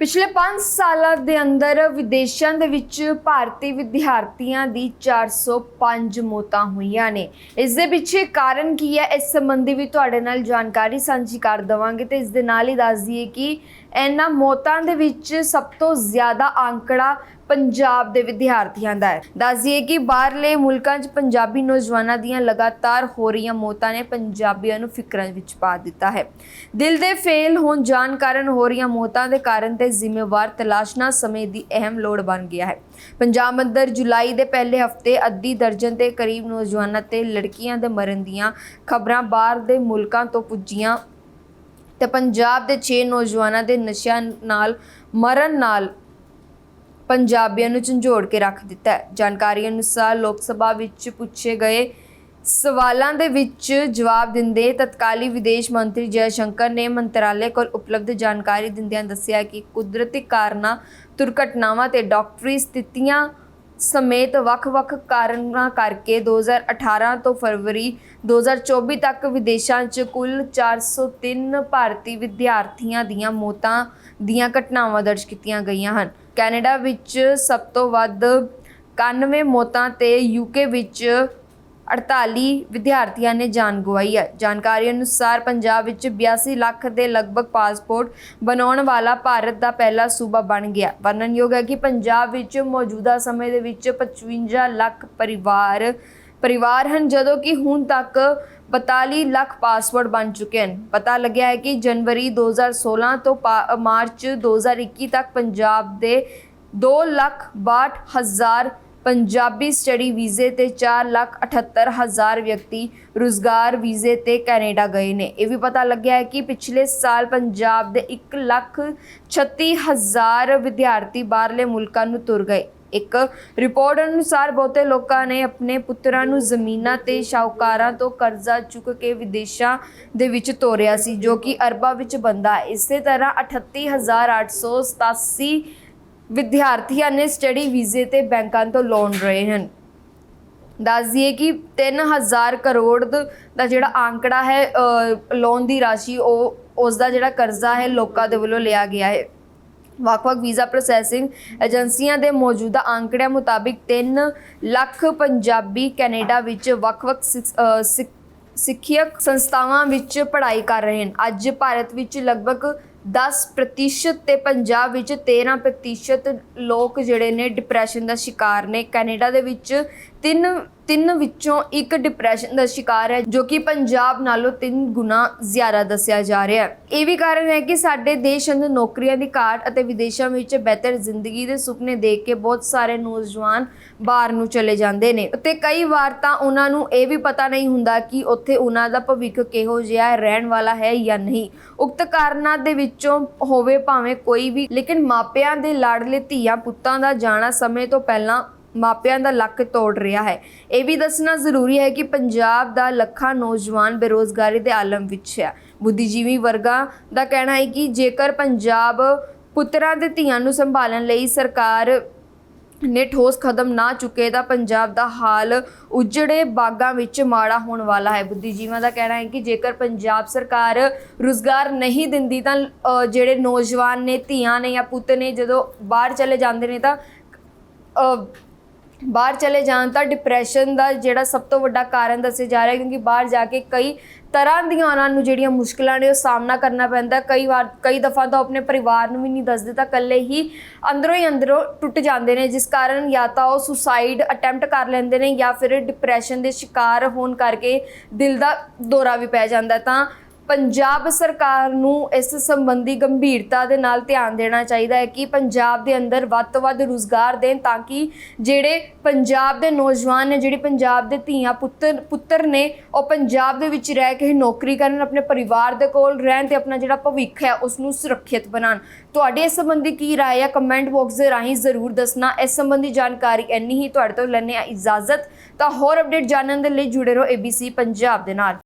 ਪਿਛਲੇ 5 ਸਾਲਾਂ ਦੇ ਅੰਦਰ ਵਿਦੇਸ਼ਾਂ ਦੇ ਵਿੱਚ ਭਾਰਤੀ ਵਿਦਿਆਰਥੀਆਂ ਦੀ 405 ਮੌਤਾਂ ਹੋਈਆਂ ਨੇ। ਇਸ ਦੇ ਪਿੱਛੇ ਕਾਰਨ ਕੀ ਹੈ? ਇਸ ਸੰਬੰਧੀ ਵੀ ਤੁਹਾਡੇ ਨਾਲ ਜਾਣਕਾਰੀ ਸਾਂਝੀ ਕਰ ਦਵਾਂਗੇ ਤੇ ਇਸ ਦੇ ਨਾਲ ਹੀ ਦੱਸ ਦਈਏ ਕਿ ਇਹਨਾਂ ਮੌਤਾਂ ਦੇ ਵਿੱਚ ਸਭ ਤੋਂ ਜ਼ਿਆਦਾ ਅੰਕੜਾ ਪੰਜਾਬ ਦੇ ਵਿਦਿਆਰਥੀਆਂ ਦਾ ਹੈ। ਦੱਸ ਕਿ ਬਾਹਰਲੇ ਮੁਲਕਾਂ 'ਚ ਪੰਜਾਬੀ ਨੌਜਵਾਨਾਂ ਦੀਆਂ ਲਗਾਤਾਰ ਹੋ ਰਹੀਆਂ ਮੌਤਾਂ ਨੇ ਪੰਜਾਬੀਆਂ ਨੂੰ ਫਿਕਰਾਂ ਵਿੱਚ ਪਾ ਦਿੱਤਾ ਹੈ। ਦਿਲ ਦੇ ਫੇਲ ਹੋਣ ਜਾਣ ਕਾਰਨ ਹੋ ਰਹੀਆਂ ਮੌਤਾਂ ਦੇ ਕਾਰਨ ਤੇ ਜ਼ਿੰਮੇਵਾਰ ਤਲਾਸ਼ਣਾ ਸਮੇਂ ਦੀ ਅਹਿਮ ਲੋੜ ਬਣ ਗਿਆ ਹੈ। ਪੰਜਾਬ ਅੰਦਰ ਜੁਲਾਈ ਦੇ ਪਹਿਲੇ ਹਫ਼ਤੇ ਅੱਧੀ ਦਰਜਨ ਦੇ ਕਰੀਬ ਨੌਜਵਾਨਾਂ ਤੇ ਲੜਕੀਆਂ ਦੇ ਮਰਨ ਦੀਆਂ ਖਬਰਾਂ ਬਾਹਰ ਦੇ ਮੁਲਕਾਂ ਤੋਂ ਪੁੱਜੀਆਂ ਤੇ ਪੰਜਾਬ ਦੇ 6 ਨੌਜਵਾਨਾਂ ਦੇ ਨਸ਼ਿਆਂ ਨਾਲ ਮਰਨ ਨਾਲ ਪੰਜਾਬੀਆਂ ਨੂੰ ਝੰਜੋੜ ਕੇ ਰੱਖ ਦਿੱਤਾ ਹੈ। ਜਾਣਕਾਰੀ ਅਨੁਸਾਰ ਲੋਕ ਸਭਾ ਵਿੱਚ ਪੁੱਛੇ ਗਏ ਸਵਾਲਾਂ ਦੇ ਵਿੱਚ ਜਵਾਬ ਦਿੰਦੇ ਤਤਕਾਲੀ ਵਿਦੇਸ਼ ਮੰਤਰੀ ਜੈ ਸ਼ੰਕਰ ਨੇ ਮੰਤਰਾਲੇ ਕੋਲ ਉਪਲਬਧ ਜਾਣਕਾਰੀ ਦਿੰਦਿਆਂ ਦੱਸਿਆ ਕਿ ਕੁਦਰਤੀ ਕਾਰਨਾਂ, ਦੁਰਘਟਨਾਵਾਂ ਤੇ ਡਾਕਟਰੀ ਸਥਿਤੀਆਂ ਸਮੇਤ ਵੱਖ-ਵੱਖ ਕਾਰਨਾਂ ਕਰਕੇ 2018 ਤੋਂ ਫਰਵਰੀ 2024 ਤੱਕ ਵਿਦੇਸ਼ਾਂ 'ਚ ਕੁੱਲ 403 ਭਾਰਤੀ ਵਿਦਿਆਰਥੀਆਂ ਦੀਆਂ ਮੌਤਾਂ ਦੀਆਂ ਘਟਨਾਵਾਂ ਦਰਜ ਕੀਤੀਆਂ ਗਈਆਂ ਹਨ। ਕੈਨੇਡਾ ਵਿੱਚ ਸਭ ਤੋਂ ਵੱਧ 91 ਮੌਤਾਂ ਤੇ ਯੂਕੇ ਵਿੱਚ 48 ਵਿਦਿਆਰਥੀਆਂ ਨੇ ਜਾਨ ਗਵਾਈ ਹੈ। ਜਾਣਕਾਰੀ ਅਨੁਸਾਰ ਪੰਜਾਬ ਵਿੱਚ 82 ਲੱਖ ਦੇ ਲਗਭਗ ਪਾਸਪੋਰਟ ਬਣਾਉਣ ਵਾਲਾ ਭਾਰਤ ਦਾ ਪਹਿਲਾ ਸੂਬਾ ਬਣ ਗਿਆ। ਵਰਣਨਯੋਗ ਹੈ ਕਿ ਪੰਜਾਬ ਵਿੱਚ ਮੌਜੂਦਾ ਸਮੇਂ ਦੇ ਵਿੱਚ 55 ਲੱਖ ਪਰਿਵਾਰ ਪਰਿਵਾਰ ਹਨ, ਜਦੋਂ ਕਿ ਹੁਣ ਤੱਕ 42 ਲੱਖ ਪਾਸਪੋਰਟ ਬਣ ਚੁੱਕੇ ਹਨ। ਪਤਾ ਲੱਗਿਆ ਹੈ ਕਿ ਜਨਵਰੀ 2016 ਤੋਂ ਪਾ- ਮਾਰਚ 2021 ਤੱਕ ਪੰਜਾਬ ਦੇ 2 ਲੱਖ 62 ਹਜ਼ਾਰ ਪੰਜਾਬੀ ਸਟੱਡੀ ਵੀਜ਼ੇ ਤੇ 4 ਲੱਖ 78 ਹਜ਼ਾਰ ਵਿਅਕਤੀ ਰੁਜ਼ਗਾਰ ਵੀਜ਼ੇ ਤੇ ਕੈਨੇਡਾ ਗਏ ਨੇ। ਇਹ ਵੀ ਪਤਾ ਲੱਗਿਆ ਹੈ ਕਿ ਪਿਛਲੇ ਸਾਲ ਪੰਜਾਬ ਦੇ 1 ਲੱਖ 36 ਹਜ਼ਾਰ ਵਿਦਿਆਰਥੀ ਬਾਹਰਲੇ ਮੁਲਕਾਂ ਨੂੰ ਤੁਰ ਗਏ। ਇੱਕ ਰਿਪੋਰਟ ਅਨੁਸਾਰ ਬਹੁਤੇ ਲੋਕਾਂ ਨੇ ਆਪਣੇ ਪੁੱਤਰਾਂ ਨੂੰ ਜ਼ਮੀਨਾਂ ਤੇ ਸ਼ਾਹੂਕਾਰਾਂ ਤੋਂ ਕਰਜ਼ਾ ਚੁੱਕ ਕੇ ਵਿਦੇਸ਼ਾਂ ਦੇ ਵਿੱਚ ਤੋਰਿਆ ਸੀ, ਜੋ ਕਿ ਅਰਬਾਂ ਵਿੱਚ ਬੰਦਾ ਇਸੇ ਤਰ੍ਹਾਂ 38887 ਵਿਦਿਆਰਥੀਆਂ ਨੇ ਸਟੱਡੀ ਵੀਜ਼ੇ ਤੇ ਬੈਂਕਾਂ ਤੋਂ ਲੋਨ ਰਹੇ ਹਨ। ਦੱਸ ਦਈਏ ਕਿ 3000 ਕਰੋੜ ਦਾ ਜਿਹੜਾ ਆંકੜਾ ਹੈ ਲੋਨ ਦੀ ਰਾਸ਼ੀ ਉਹ ਉਸ ਦਾ ਜਿਹੜਾ ਕਰਜ਼ਾ ਹੈ ਲੋਕਾਂ ਦੇ ਵੱਲੋਂ ਲਿਆ ਗਿਆ ਹੈ। ਵੱਖ-ਵੱਖ ਵੀਜ਼ਾ ਪ੍ਰੋਸੈਸਿੰਗ ਏਜੰਸੀਆਂ ਦੇ ਮੌਜੂਦਾ ਅੰਕੜਿਆਂ ਮੁਤਾਬਿਕ 3 ਲੱਖ ਪੰਜਾਬੀ ਕੈਨੇਡਾ ਵਿੱਚ ਵੱਖ-ਵੱਖ ਸਿਕ- ਅ, ਸਿੱਖਿਅਕ ਸੰਸਥਾਵਾਂ ਵਿੱਚ ਪੜ੍ਹਾਈ ਕਰ ਰਹੇ ਹਨ। ਅੱਜ ਭਾਰਤ ਵਿੱਚ ਲਗਭਗ 10% ਤੇ ਪੰਜਾਬ ਵਿੱਚ 13% ਲੋਕ ਜਿਹੜੇ ਨੇ ਡਿਪਰੈਸ਼ਨ ਦਾ ਸ਼ਿਕਾਰ ਨੇ। ਕੈਨੇਡਾ ਦੇ ਵਿੱਚ ਤਿੰਨ ਤਿੰਨ ਵਿੱਚੋਂ ਇੱਕ ਡਿਪਰੈਸ਼ਨ ਦਾ ਸ਼ਿਕਾਰ ਹੈ, ਜੋ ਕਿ ਪੰਜਾਬ ਨਾਲੋਂ ਤਿੰਨ ਗੁਣਾ ਜ਼ਿਆਦਾ ਦੱਸਿਆ ਜਾ ਰਿਹਾ ਹੈ। ਇਹ ਵੀ ਕਾਰਨ ਹੈ ਕਿ ਸਾਡੇ ਦੇਸ਼ ਅੰਦਰ ਨੌਕਰੀਆਂ ਦੀ ਘਾਟ ਅਤੇ ਵਿਦੇਸ਼ਾਂ ਵਿੱਚ ਬਿਹਤਰ ਜ਼ਿੰਦਗੀ ਦੇ ਸੁਪਨੇ ਦੇਖ ਕੇ ਬਹੁਤ ਸਾਰੇ ਨੌਜਵਾਨ ਬਾਹਰ ਨੂੰ ਚਲੇ ਜਾਂਦੇ ਨੇ। ਤੇ ਕਈ ਵਾਰ ਤਾਂ ਉਹਨਾਂ ਨੂੰ ਇਹ ਵੀ ਪਤਾ ਨਹੀਂ ਹੁੰਦਾ ਕਿ ਉੱਥੇ ਉਹਨਾਂ ਦਾ ਭਵਿੱਖ ਕਿਹੋ ਜਿਹਾ ਰਹਿਣ ਵਾਲਾ ਹੈ ਜਾਂ ਨਹੀਂ। ਉਕਤ ਕਾਰਨਾਂ ਦੇ ਵਿੱਚੋਂ ਹੋਵੇ ਭਾਵੇਂ ਕੋਈ ਵੀ, ਲੇਕਿਨ ਮਾਪਿਆਂ ਦੇ ਲਾਡਲੇ ਧੀਆਂ ਪੁੱਤਾਂ ਦਾ ਜਾਣਾ ਸਮੇਂ ਤੋਂ ਪਹਿਲਾਂ ਮਾਪਿਆਂ ਦਾ ਲੱਕ ਤੋੜ ਰਿਹਾ ਹੈ। ਇਹ ਵੀ ਦੱਸਣਾ ਜ਼ਰੂਰੀ ਹੈ ਕਿ ਪੰਜਾਬ ਦਾ ਲੱਖਾਂ ਨੌਜਵਾਨ ਬੇਰੋਜ਼ਗਾਰੀ ਦੇ ਆਲਮ ਵਿੱਚ ਹੈ। ਬੁੱਧੀਜੀਵੀ ਵਰਗਾਂ ਦਾ ਕਹਿਣਾ ਹੈ ਕਿ ਜੇਕਰ ਪੰਜਾਬ ਪੁੱਤਰਾਂ ਦੇ ਧੀਆਂ ਨੂੰ ਸੰਭਾਲਣ ਲਈ ਸਰਕਾਰ ਨੇ ਠੋਸ ਕਦਮ ਨਾ ਚੁੱਕੇ, ਤਾਂ ਪੰਜਾਬ ਦਾ ਹਾਲ ਉਜੜੇ ਬਾਗਾਂ ਵਿੱਚ ਮਾੜਾ ਹੋਣ ਵਾਲਾ ਹੈ। ਬੁੱਧੀਜੀਵਾਂ ਦਾ ਕਹਿਣਾ ਹੈ ਕਿ ਜੇਕਰ ਪੰਜਾਬ ਸਰਕਾਰ ਰੁਜ਼ਗਾਰ ਨਹੀਂ ਦਿੰਦੀ, ਤਾਂ ਜਿਹੜੇ ਨੌਜਵਾਨ ਨੇ, ਧੀਆਂ ਨੇ ਜਾਂ ਪੁੱਤ ਨੇ ਜਦੋਂ ਬਾਹਰ ਚਲੇ ਜਾਂਦੇ ਨੇ, ਤਾਂ ਬਾਹਰ ਚਲੇ ਜਾਣ ਤਾਂ ਡਿਪਰੈਸ਼ਨ ਦਾ ਜਿਹੜਾ ਸਭ ਤੋਂ ਵੱਡਾ ਕਾਰਨ ਦੱਸਿਆ ਜਾ ਰਿਹਾ ਕਿਉਂਕਿ ਬਾਹਰ ਜਾ ਕੇ ਕਈ ਤਰ੍ਹਾਂ ਦੀਆਂ ਉਹਨਾਂ ਨੂੰ ਜਿਹੜੀਆਂ ਮੁਸ਼ਕਲਾਂ ਨੇ ਉਹ ਸਾਹਮਣਾ ਕਰਨਾ ਪੈਂਦਾ ਕਈ ਵਾਰ, ਕਈ ਦਫਾ ਤਾਂ ਉਹ ਆਪਣੇ ਪਰਿਵਾਰ ਨੂੰ ਵੀ ਨਹੀਂ ਦੱਸਦੇ, ਤਾਂ ਇਕੱਲੇ ਹੀ ਅੰਦਰੋਂ ਹੀ ਅੰਦਰੋਂ ਟੁੱਟ ਜਾਂਦੇ ਨੇ, ਜਿਸ ਕਾਰਨ ਜਾਂ ਤਾਂ ਉਹ ਸੁਸਾਈਡ ਅਟੈਂਪਟ ਕਰ ਲੈਂਦੇ ਨੇ ਜਾਂ ਫਿਰ ਡਿਪਰੈਸ਼ਨ ਦੇ ਸ਼ਿਕਾਰ ਹੋਣ ਕਰਕੇ ਦਿਲ ਦਾ ਦੌਰਾ ਵੀ ਪੈ ਜਾਂਦਾ ਤਾਂ ਪੰਜਾਬ ਸਰਕਾਰ ਨੂੰ ਇਸ ਸੰਬੰਧੀ ਗੰਭੀਰਤਾ ਦੇ ਨਾਲ ਧਿਆਨ ਦੇਣਾ ਚਾਹੀਦਾ ਹੈ ਕਿ ਪੰਜਾਬ ਦੇ ਅੰਦਰ ਵੱਧ ਤੋਂ ਵੱਧ ਰੁਜ਼ਗਾਰ ਦੇਣ ਤਾਂ ਕਿ ਜਿਹੜੇ ਪੰਜਾਬ ਦੇ ਨੌਜਵਾਨ ਨੇ, ਜਿਹੜੇ ਪੰਜਾਬ ਦੇ ਧੀਆਂ ਪੁੱਤਰ ਪੁੱਤਰ ਨੇ, ਉਹ ਪੰਜਾਬ ਦੇ ਵਿੱਚ ਰਹਿ ਕੇ ਨੌਕਰੀ ਕਰਨ, ਆਪਣੇ ਪਰਿਵਾਰ ਦੇ ਕੋਲ ਰਹਿਣ ਤੇ ਆਪਣਾ ਜਿਹੜਾ ਭਵਿੱਖ ਹੈ ਉਸ ਨੂੰ ਸੁਰੱਖਿਅਤ ਬਣਾਉਣ। ਤੁਹਾਡੇ ਇਸ ਸੰਬੰਧੀ ਕੀ ਰਾਏ ਹੈ ਕਮੈਂਟ ਬਾਕਸ ਦੇ ਰਾਹੀਂ ਜ਼ਰੂਰ ਦੱਸਣਾ। ਇਸ ਸੰਬੰਧੀ ਜਾਣਕਾਰੀ ਇੰਨੀ ਹੀ, ਤੁਹਾਡੇ ਤੋਂ ਲੈਣੇ ਆ ਇਜਾਜ਼ਤ। ਤਾਂ ਹੋਰ ਅਪਡੇਟ ਜਾਣਨ ਦੇ ਲਈ ਜੁੜੇ ਰਹੋ ABC ਪੰਜਾਬ ਦੇ ਨਾਲ।